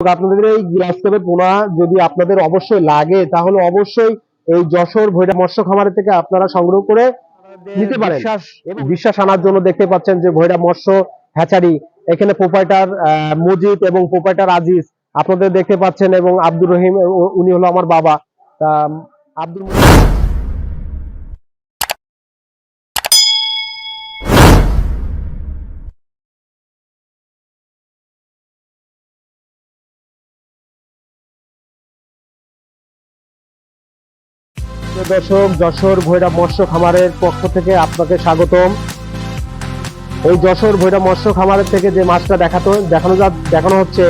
আপনাদের এই গ্লাস কাপের পোনা যদি আপনাদের অবশ্যই লাগে তাহলে অবশ্যই এই যশোর ভৈরা মৎস্য খামারের থেকে আপনারা সংগ্রহ করে নিতে পারেন। বিশ্বাস আনার জন্য দেখতে পাচ্ছেন যে ভৈরা মৎস্য হ্যাচারি এখানে প্রোপাইটার মজিদ এবং প্রোপাইটার আজিজ আপনাদের দেখতে পাচ্ছেন এবং আব্দুর রহিম উনি হলো আমার বাবা। আব্দুল দর্শক যশোর ভৈরব মৎস্য খামারের পক্ষ থেকে আপনাকে স্বাগতম। এই যশোর ভৈরব মৎস্য খামারের থেকে যে মাছটা দেখাতো, দেখানো যা, দেখানো হচ্ছে,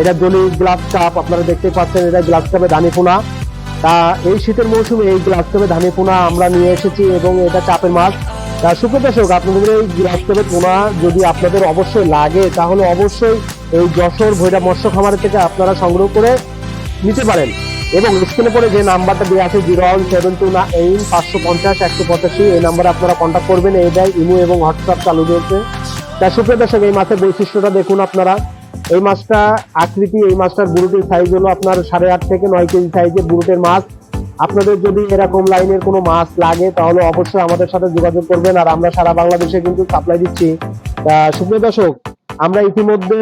এটা জলি গ্লাস কাপ, আপনারা দেখতে পাচ্ছেন, এটা গ্লাস কাপে ধানি পোনা। তা এই শীতের মৌসুমে এই গ্লাস কাপে ধানি পোনা আমরা নিয়ে এসেছি এবং এটা চাপের মাছ। তা সুপ্রিয় দর্শক, আপনাদের এই গ্লাস কাপের পোনা যদি আপনাদের অবশ্যই লাগে, তাহলে অবশ্যই এই যশোর ভৈরব মৎস্য খামারের থেকে আপনারা সংগ্রহ করে নিতে পারেন। এবং স্ক্রিনে পরে যে নাম্বারটা দেওয়া আছে জিরো ওয়ান সেভেন টু না এইট পাঁচশো পঞ্চাশ, একশো পঁচাশি, এই নাম্বারে আপনারা কন্ট্যাক্ট করবেন। এইটাই ইমো এবং হোয়াটসঅ্যাপ চালু রয়েছে। তা সুপ্রিয় দর্শক, এই মাছের বৈশিষ্ট্যটা দেখুন আপনারা। এই মাছটা আকৃতি, এই মাছটার বুরুটের সাইজ হলো আপনার সাড়ে আট থেকে নয় কেজি সাইজের বুরুটের মাছ। আপনাদের যদি এরকম লাইনের কোনো মাছ লাগে, তাহলে অবশ্যই আমাদের সাথে যোগাযোগ করবেন। আর আমরা সারা বাংলাদেশে কিন্তু সাপ্লাই দিচ্ছি। সুপ্রিয় দর্শক আমরা ইতিমধ্যে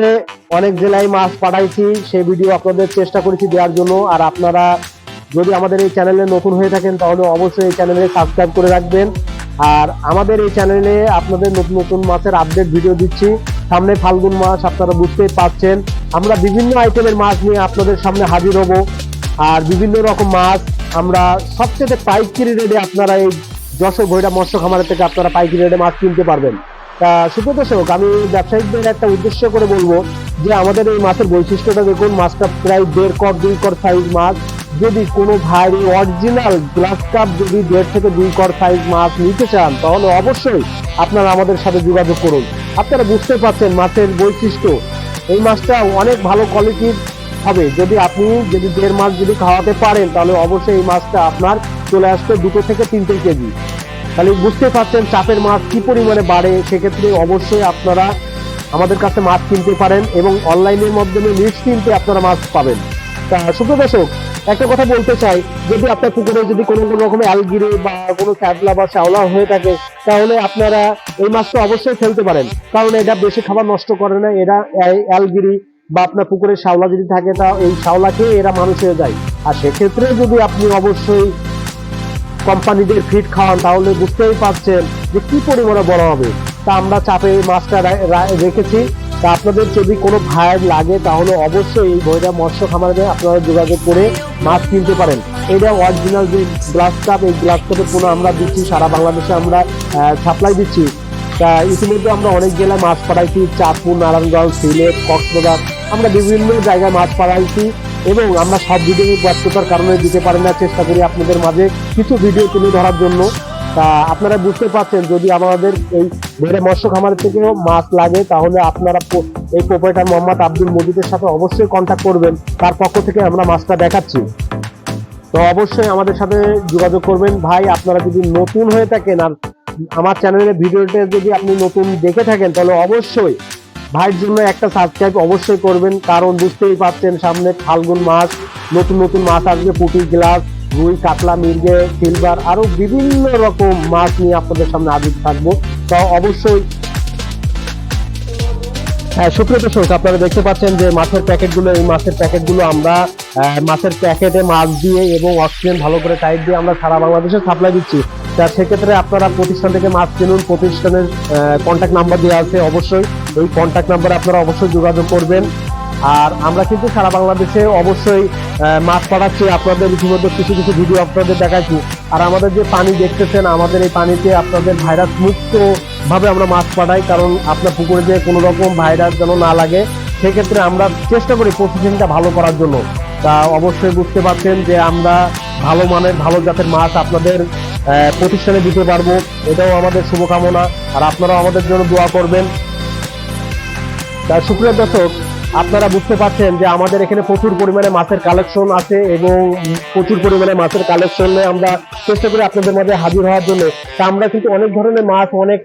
অনেক জেলায় মাছ পাঠাইছি, সেই ভিডিও আপনাদের চেষ্টা করেছি দেওয়ার জন্য। আর আপনারা যদি আমাদের এই চ্যানেলে নতুন হয়ে থাকেন, তাহলে অবশ্যই এই চ্যানেলে সাবস্ক্রাইব করে রাখবেন। আর আমাদের এই চ্যানেলে আপনাদের নতুন নতুন মাছের আপডেট ভিডিও দিচ্ছি। সামনে ফাল্গুন মাস, আপনারা বুঝতেই পারছেন। আমরা বিভিন্ন আইটেমের মাছ নিয়ে আপনাদের সামনে হাজির হব। আর বিভিন্ন রকম মাছ, আমরা সবচেয়ে পাইকারি রেটে আপনারা এই যশোর ভৈরা মৎস্য খামারের থেকে আপনারা পাইকারি রেটে মাছ কিনতে পারবেন। সুপ্রিয় দর্শক আমি ব্যবসায়িকদের একটা উদ্দেশ্য করে বলব যে আমাদের এই মাছের বৈশিষ্ট্যটা দেখুন, মাছটা প্রায় দেড় কর, দুই কর সাইজ মাছ। যদি কোনো ভাই অরিজিনাল গ্লাস কাপ যদি দেড় থেকে দুই কর সাইজ মাছ নিতে চান, তাহলে অবশ্যই আপনারা আমাদের সাথে যোগাযোগ করুন। আপনারা বুঝতে পারছেন মাছের বৈশিষ্ট্য। এই মাছটা অনেক ভালো কোয়ালিটির হবে। যদি আপনি যদি দেড় মাছ যদি খাওয়াতে পারেন, তাহলে অবশ্যই এই মাছটা আপনার চলে আসবে দুটো থেকে তিনটে কেজি। তাহলে বুঝতে পারছেন চাপের মাছ কি পরিমাণে বাড়ে, সেক্ষেত্রে অবশ্যই আপনারা আমাদের কাছে মাছ কিনতে পারেন এবং অনলাইনের মাধ্যমে নিশ্চিন্তে আপনারা মাছ পাবেন। তা, সুপ্রিয় দর্শক, একটা কথা বলতে চাই, যদি আপনার পুকুরে যদি কোনো কোনো রকম অ্যালগিরি বা কোনো ক্যাবলা বা শ্যাওলা হয়ে থাকে, তাহলে আপনারা এই মাছটা অবশ্যই ফেলতে পারেন। কারণ এটা বেশি খাবার নষ্ট করে না, এরা অ্যালগিরি বা আপনার পুকুরে শ্যাওলা যদি থাকে, তা এই শ্যাওলা খেয়ে এরা মানুষ হয়ে যায়। আর সেক্ষেত্রে যদি আপনি অবশ্যই কোম্পানিদের ফিড খাওয়ান, তাহলে বুঝতেই পারছেন যে কি পরিমাণে বড় হবে। তা আমরা চাপে মাছটা রেখেছি। তা আপনাদের যদি কোনো ভাইয়ের লাগে, তাহলে অবশ্যই এই ভৈরা মৎস্য খামারে আপনারা যোগাযোগ করে মাছ কিনতে পারেন। এটা অরিজিনাল যে গ্লাস কাপ এই গ্লাস কাপের কোনো আমরা দিচ্ছি, সারা বাংলাদেশে আমরা সাপ্লাই দিচ্ছি। তা ইতিমধ্যে আমরা অনেক জেলায় মাছ পাঠাইছি, চাঁদপুর, নারায়ণগঞ্জ, সিলেট, কক্সবাজার। আমরা বিভিন্ন জায়গায় মাছ পাঠাইছি। এবং আমরা সব ভিডিও ব্যস্ততার কারণে দিতে পারি না, চেষ্টা করি আপনাদের মাঝে কিছু ভিডিও তুলে ধরার জন্য। তা আপনারা বুঝতে পারছেন, যদি আমাদের এই ভেড়ে মৎস্য খামার থেকেও মাছ লাগে, তাহলে আপনারা এই প্রোপাইটার মোহাম্মদ আব্দুল মজিদের সাথে অবশ্যই কন্ট্যাক্ট করবেন। তার পক্ষ থেকে আমরা মাছটা দেখাচ্ছি। তো অবশ্যই আমাদের সাথে যোগাযোগ করবেন। ভাই, আপনারা যদি নতুন হয়ে থাকেন আর আমার চ্যানেলের ভিডিওটা যদি আপনি নতুন দেখে থাকেন, তাহলে অবশ্যই ভাইয়ের জন্য একটা সাবস্ক্রাইব অবশ্যই করবেন, কারণ বুঝতেই পারছেন সামনে ফাল্গুন মাস, নতুন নতুন মাছ আসবে, পুঁটি গ্লাস, রুই, কাতলা, মির্গে, সিলভার আরও বিভিন্ন রকম মাছ নিয়ে আপনাদের সামনে হাজির থাকব। তো অবশ্যই হ্যাঁ সুপ্রিয় দর্শক, আপনারা দেখতে পাচ্ছেন যে মাছের প্যাকেটগুলো, এই মাছের প্যাকেটগুলো আমরা মাছের প্যাকেটে মাছ দিয়ে এবং অক্সিজেন ভালো করে টাইট দিয়ে আমরা সারা বাংলাদেশে সাপ্লাই দিচ্ছি। তা সেক্ষেত্রে আপনারা প্রতিষ্ঠান থেকে মাছ কিনুন, প্রতিষ্ঠানের কন্ট্যাক্ট নাম্বার দেওয়া আছে অবশ্যই। এই কন্ট্যাক্ট নাম্বারে আপনারা অবশ্যই যোগাযোগ করবেন। আর আমরা কিন্তু সারা বাংলাদেশে অবশ্যই মাছ পাঠাচ্ছি। আপনাদের ইতিমধ্যে কিছু কিছু ভিডিও আপনাদের দেখাচ্ছি। আর আমাদের যে পানি দেখতেছেন, আমাদের এই পানিতে আপনাদের ভাইরাস মুক্ত ভাবে আমরা মাছ পাঠাই। কারণ আপনার পুকুরে যে কোনো রকম ভাইরাস যেন না লাগে, সেক্ষেত্রে আমরা চেষ্টা করি প্রসেসিংটা ভালো করার জন্য। তা অবশ্যই বুঝতে পারছেন যে আমরা ভালো মানের, ভালো জাতের মাছ আপনাদের প্রতিষ্ঠানে দিতে পারব। এটাও আমাদের শুভকামনা। আর আপনারাও আমাদের জন্য দোয়া করবেন। তা সুপ্রিয় দর্শক, আপনারা বুঝতে পারছেন যে আমাদের এখানে প্রচুর পরিমাণে মাছের কালেকশন আছে এবং প্রচুর পরিমাণে মাছের কালেকশনে আমরা চেষ্টা করি আপনাদের মাঝে হাজির হওয়ার জন্য। তা আমরা কিন্তু অনেক ধরনের মাছ, অনেক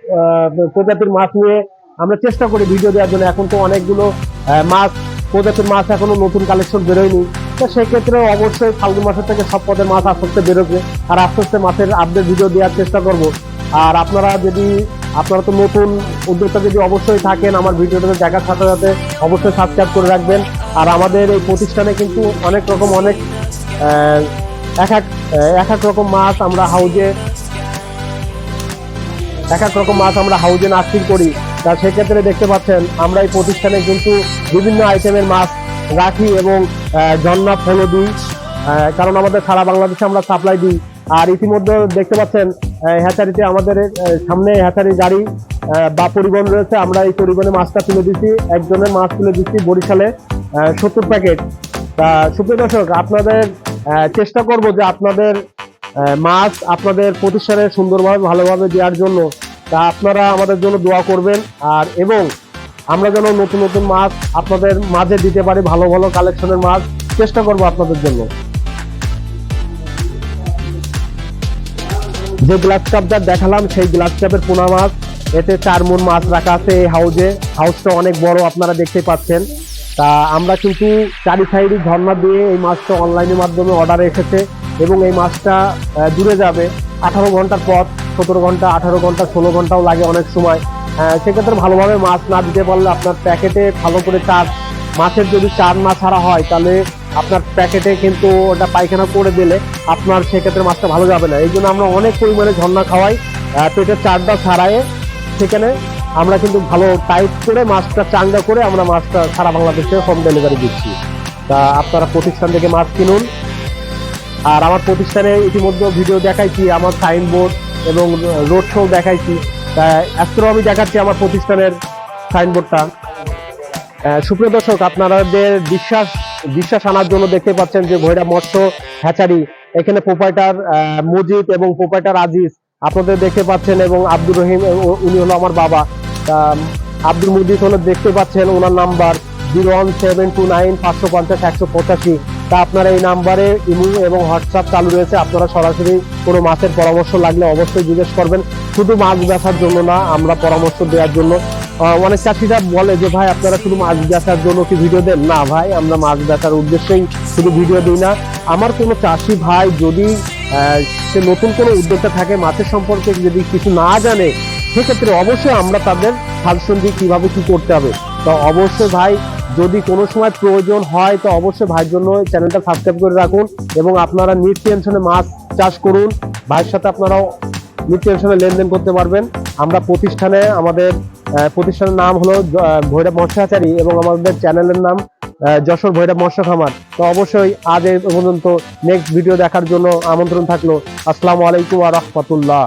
প্রজাতির মাছ নিয়ে আমরা চেষ্টা করি ভিডিও দেওয়ার জন্য। এখন তো অনেকগুলো মাছ, প্রজাতির মাছ এখনও নতুন কালেকশন বেরোয়নি। তো সেক্ষেত্রে অবশ্যই ফাল্গুন মাসের থেকে সব পদের মাছ আস্তে আস্তে বেরোবে। আর আস্তে আস্তে মাছের আপডেট ভিডিও দেওয়ার চেষ্টা করব। আর আপনারা যদি, আপনারা তো নতুন উদ্যোক্তা যদি অবশ্যই থাকেন আমার ভিডিওটা দেখার সাথে সাথে অবশ্যই সাবস্ক্রাইব করে রাখবেন। আর আমাদের এই প্রতিষ্ঠানে কিন্তু অনেক রকম অনেক এক এক এক এক রকম মাছ আমরা হাউজে, এক এক রকম মাছ আমরা হাউজে নাস্তিক করি। তা সেক্ষেত্রে দেখতে পাচ্ছেন, আমরা এই প্রতিষ্ঠানে কিন্তু বিভিন্ন আইটেমের মাছ রাখি এবং ঝর্ণা ফলো দিই কারণ আমাদের সারা বাংলাদেশে আমরা সাপ্লাই দিই। আর ইতিমধ্যে দেখতে পাচ্ছেন হ্যাচারিতে আমাদের সামনে হ্যাচারি গাড়ি বা পরিবহন রয়েছে। আমরা এই পরিবহনে মাছটা তুলে দিচ্ছি একজনের মাছ তুলে দিচ্ছি বরিশালে সত্তর প্যাকেট। তা, সুপ্রিয় দর্শক, আপনাদের চেষ্টা করব যে আপনাদের মাছ আপনাদের প্রতিষ্ঠানে সুন্দরভাবে, ভালোভাবে দেওয়ার জন্য। তা আপনারা আমাদের জন্য দোয়া করবেন। আর এবং আমরা যেন নতুন নতুন মাছ আপনাদের মাঝে দিতে পারি, ভালো ভালো কালেকশনের মাছ। চেষ্টা করব আপনাদের জন্য। যে গ্লাস কাপটা দেখালাম, সেই গ্লাস কাপের পোনা মাছ। এতে চার মন মাছ রাখা আছে এই হাউজে হাউসটা অনেক বড়, আপনারা দেখতে পাচ্ছেন। তা আমরা কিন্তু চারি সাইডে ঝর্ণা দিয়ে এই মাছটা অনলাইনের মাধ্যমে অর্ডার এসেছে এবং এই মাছটা দূরে যাবে। আঠারো ঘণ্টার পথ, সতেরো ঘণ্টা, আঠারো ঘণ্টা, ষোলো ঘন্টাও লাগে অনেক সময়। সেক্ষেত্রে ভালোভাবে মাছ না দিতে পারলে আপনার প্যাকেটে ভালো করে চার মাছের যদি চার না ছাড়া হয়, তাহলে আপনার প্যাকেটে কিন্তু ওটা পায়খানা করে দিলে আপনার সেক্ষেত্রে মাছটা ভালো যাবে না। এই জন্য আমরা অনেক পরিমাণে ঝর্ণা খাওয়াই পেটের চারটা ছাড়ায়ে। সেখানে আমরা কিন্তু ভালো টাইট করে মাছটা চাঙ্গা করে আমরা মাছটা সারা বাংলাদেশে হোম ডেলিভারি দিচ্ছি। তা আপনারা প্রতিষ্ঠান থেকে মাছ কিনুন। আর আমার প্রতিষ্ঠানে ইতিমধ্যে ভিডিও দেখাইছি, আমার সাইনবোর্ড এবং রোড শো দেখাইছি। আজকেও আমি দেখাচ্ছি আমার প্রতিষ্ঠানের সাইনবোর্ডটা সুপ্রিয় দর্শক আপনাদের বিশ্বাস বিশ্বাস আনার জন্য দেখতে পাচ্ছেন যে ভৈরা মৎস্য হ্যাচারি। এখানে প্রোপাইটার মজিদ এবং প্রোপাইটার আজিজ আপনাদের দেখতে পাচ্ছেন এবং আব্দুর রহিম উনি হলো আমার বাবা। আব্দুল মুজিদ হলো দেখতে পাচ্ছেন, ওনার number zero one seven two nine পাঁচশো পঞ্চাশ একশো পঁচাশি। তা আপনারা এই নাম্বারে ইমো এবং হোয়াটসঅ্যাপ চালু রয়েছে। আপনারা সরাসরি কোনো মাছের পরামর্শ লাগলে অবশ্যই জিজ্ঞেস করবেন। শুধু মাছ ব্যথার জন্য না, আমরা পরামর্শ দেওয়ার জন্য। অনেক চাষিরা বলে যে, ভাই, আপনারা শুধু মাছ বেচার জন্য কি ভিডিও দেন? না, ভাই, আমরা মাছ বেচার উদ্দেশ্যেই শুধু ভিডিও দিই না। আমার কোনো চাষি ভাই যদি সে নতুন কোনো উদ্যোক্তা থাকে, মাছের সম্পর্কে যদি কিছু না জানে, সেক্ষেত্রে অবশ্যই আমরা তাদের সাজেশন দিই কীভাবে কি করতে হবে। তো অবশ্যই ভাই যদি কোনো সময় প্রয়োজন হয়, তো অবশ্যই ভাইয়ের জন্য চ্যানেলটা সাবস্ক্রাইব করে রাখুন এবং আপনারা নিট টেনশনে মাছ চাষ করুন। ভাইয়ের সাথে আপনারাও নিট টেনশনে লেনদেন করতে পারবেন। আমরা প্রতিষ্ঠানে আমাদের প্রতিষ্ঠানের নাম হলো ভৈরব মৎস্যাচারী এবং আমাদের চ্যানেলের নাম যশোর ভৈরব মৎস্য খামার। তো অবশ্যই আজ এই পর্যন্ত নেক্সট ভিডিও দেখার জন্য আমন্ত্রণ থাকল। আসসালামু আলাইকুম আ রহমতুল্লাহ।